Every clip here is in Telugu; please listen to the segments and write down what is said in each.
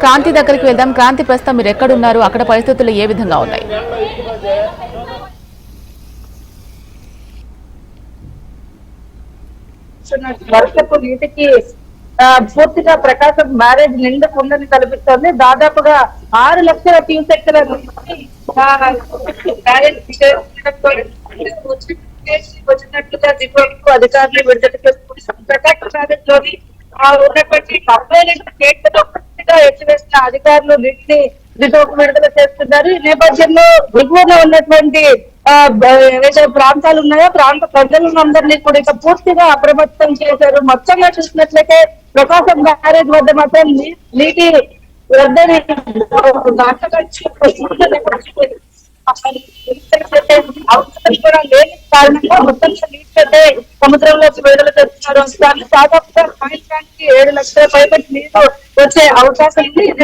క్రాంతి దగ్గరికి వెళ్దాం. క్రాంతి ప్రస్తుతం మీరు ఎక్కడున్నారు? అక్కడ పరిస్థితులు ఏ విధంగా ఉన్నాయి? వర్షపు నీటికి పూర్తిగా ప్రకాశం బ్యారేజ్ నిండు కుండని కల్పిస్తోంది దాదాపుగా ఆరు లక్షల చేయడంతో వచ్చినట్లుగా దిగువకు అధికారులు విడుదల ప్రకాశం బ్యారేజ్లోని ఆ, ఉన్నటువంటి డెబ్బై రెండు పూర్తిగా ఎత్తివేసిన అధికారులు నీటిని దిగువకు విడుదల చేస్తున్నారు. ఈ నేపథ్యంలో దిగువన ఉన్నటువంటి ఆ, ఏవైతే ప్రాంతాలు ఉన్నాయో ప్రాంత ప్రజలందరినీ కూడా ఇక పూర్తిగా అప్రమత్తం చేశారు. మొత్తంగా చూసినట్లయితే ప్రకాశం బ్యారేజ్ వద్ద మాత్రం నీటి వద్దని అవసరం కూడా లేని కారణంగా మొత్తం నీటితే సముద్రంలోకి విడుదల చేస్తున్నారు దాన్ని దాదాపుగా ఏడు లక్షల పైబడి నీరు వచ్చే అవకాశం ఉంది. ఈ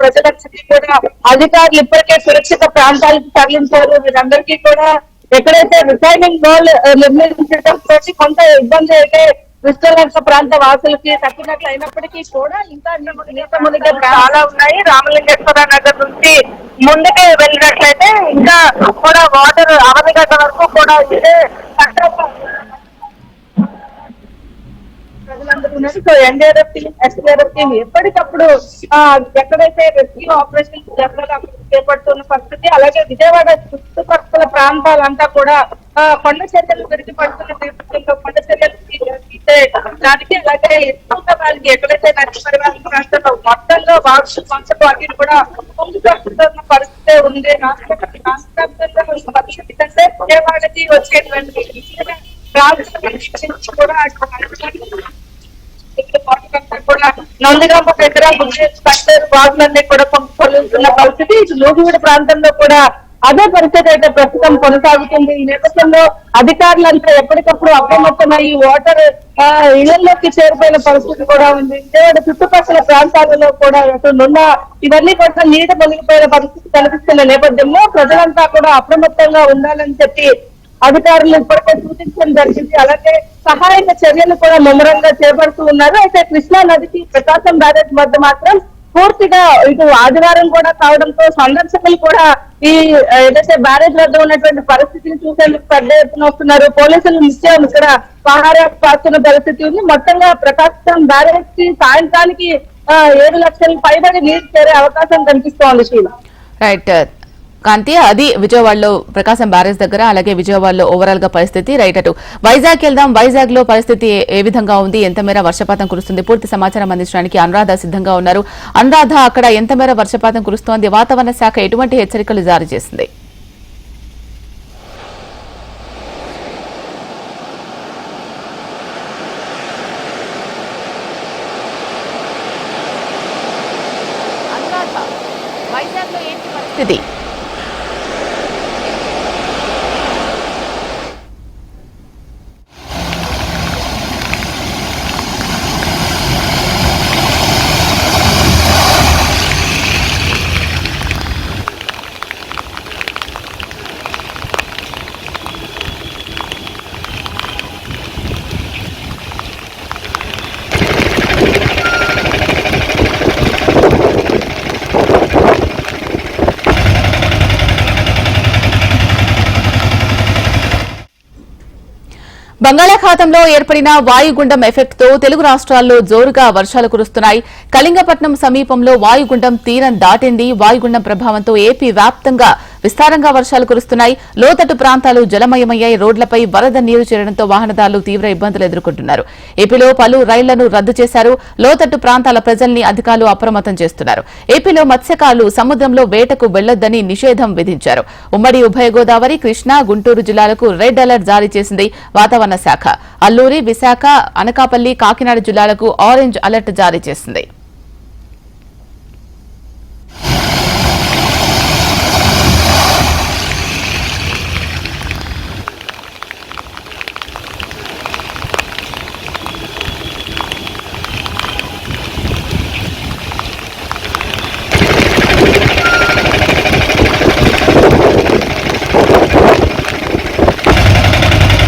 ప్రజలందరికీ కూడా అధికారులు ఇప్పటికే సురక్షిత ప్రాంతాలకు తరలించారు. వీరందరికీ కూడా ఎక్కడైతే రిటైనింగ్ వాల్ నిర్మించడం తోటి కొంత ఇబ్బంది అయితే విస్తరణ ప్రాంత వాసులకి తప్పినట్లు అయినప్పటికీ కూడా ఇంకా నీట మునిగే చాలా ఉన్నాయి. రామలింగేశ్వర నగర్ నుంచి ముందుకే వెళ్ళినట్లయితే ఇంకా కూడా వాటర్ అవనిగడ్డ వరకు కూడా ఇదే కట్టడం ప్రజలందరూ ఉన్నారు so NDRF team SDRF team ఎప్పటికప్పుడు ఎక్కడైతే రెస్క్యూ ఆపరేషన్ చేపడుతున్న పరిస్థితి అలాగే విజయవాడ చుట్టుపక్కల ప్రాంతాలంతా కూడా ఆ, కొండ చర్యలు పెరిగి పడుతున్న నేపథ్యంలో కొండ చర్యలు దానికి అలాగే ఎక్కువగా వాళ్ళకి ఎక్కడైతే నచ్చి పరివారం ప్రాంతంలో మొత్తంలో వార్ష పంచకు కూడా పొంగి పరిస్థితి ఉంది. రాష్ట్ర రాష్ట్ర పరిస్థితి విజయవాడకి వచ్చేటువంటి కూడా కూడా నందిగామ దగ్గర కట్టారు వాగులన్నీ కూడా పొందుతున్న పరిస్థితి. ఇటు ప్రాంతంలో కూడా అదే పరిస్థితి అయితే ప్రస్తుతం కొనసాగుతుంది. ఈ నేపథ్యంలో అధికారులంతా ఎప్పటికప్పుడు అప్రమత్తమై ఈ వాటర్ ఆ, ఇళ్ళలోకి చేరిపోయిన పరిస్థితి కూడా ఉంది. విజయవాడ చుట్టుపక్కల ప్రాంతాలలో కూడా అటు నున్న ఇవన్నీ కూడా నీట మునిగిపోయిన పరిస్థితి కనిపిస్తున్న నేపథ్యంలో ప్రజలంతా కూడా అప్రమత్తంగా ఉండాలని చెప్పి అధికారులు ఇప్పటికే సూచించడం జరిగింది. అలాగే సహాయక చర్యలు కూడా ముమ్మరంగా చేపడుతూ ఉన్నారు. అయితే కృష్ణా నదికి ప్రకాశం బ్యారేజ్ వద్ద మాత్రం పూర్తిగా ఇటు ఆదివారం కూడా కావడంతో సందర్శకులు కూడా ఈ ఏదైతే బ్యారేజ్ వద్ద ఉన్నటువంటి పరిస్థితిని చూసేందుకు పెద్ద ఎత్తున వస్తున్నారు. పోలీసులు నిశ్చయం ఇక్కడ పహారా కాస్తున్న పరిస్థితి ఉంది. మొత్తంగా ప్రకాశం బ్యారేజ్కి సాయంత్రానికి ఏడు లక్షల పైబడి నీరు చేరే అవకాశం కనిపిస్తోంది శీల రైట్ uh, కాంతి అది విజయవాడలో ప్రకాశం బ్యారేజ్ దగ్గర అలాగే విజయవాడలో ఓవరాల్గా పరిస్థితి రైట్ అటు. వైజాగ్ వెళ్దాం. వైజాగ్లో పరిస్థితి ఏ- విధంగా ఉంది? ఎంత మేర వర్షపాతం కురుస్తుంది? పూర్తి సమాచారం అందించడానికి అనురాధ సిద్ధంగా ఉన్నారు. అనురాధ అక్కడ ఎంత మేర వర్షపాతం కురుస్తోంది? వాతావరణ శాఖ ఎటువంటి హెచ్చరికలు జారీ చేసింది? అనురాధ ఏంటి పరిస్థితి? బంగాళాఖాతంలో ఏర్పడిన వాయుగుండం ఎఫెక్ట్తో తెలుగు రాష్ట్రాల్లో జోరుగా వర్షాలు కురుస్తున్నాయి. కళింగపట్నం సమీపంలో వాయుగుండం తీరం దాటింది. వాయుగుండం ప్రభావంతో ఏపీ వ్యాప్తంగా విస్తారంగా వర్షాలు కురుస్తున్నాయి. లోతట్టు ప్రాంతాలు జలమయమయ్యాయి. రోడ్లపై వరద నీరు చేరడంతో వాహనదారులు తీవ్ర ఇబ్బందులు ఎదుర్కొంటున్నారు. ఏపీలో పలు రైళ్ళను రద్దు చేశారు. లోతట్టు ప్రాంతాల ప్రజల్ని అధికారులు అప్రమత్తం చేస్తున్నారు. ఏపీలో మత్స్యకారులు సముద్రంలో వేటకు వెళ్ళొద్దని నిషేధం విధించారు. ఉమ్మడి ఉభయ గోదావరి కృష్ణా గుంటూరు జిల్లాలకు రెడ్ అలర్ట్ జారీ చేసింది వాతావరణ శాఖ. అల్లూరి విశాఖ అనకాపల్లి కాకినాడ జిల్లాలకు ఆరెంజ్ అలర్ట్ జారీ చేసింది.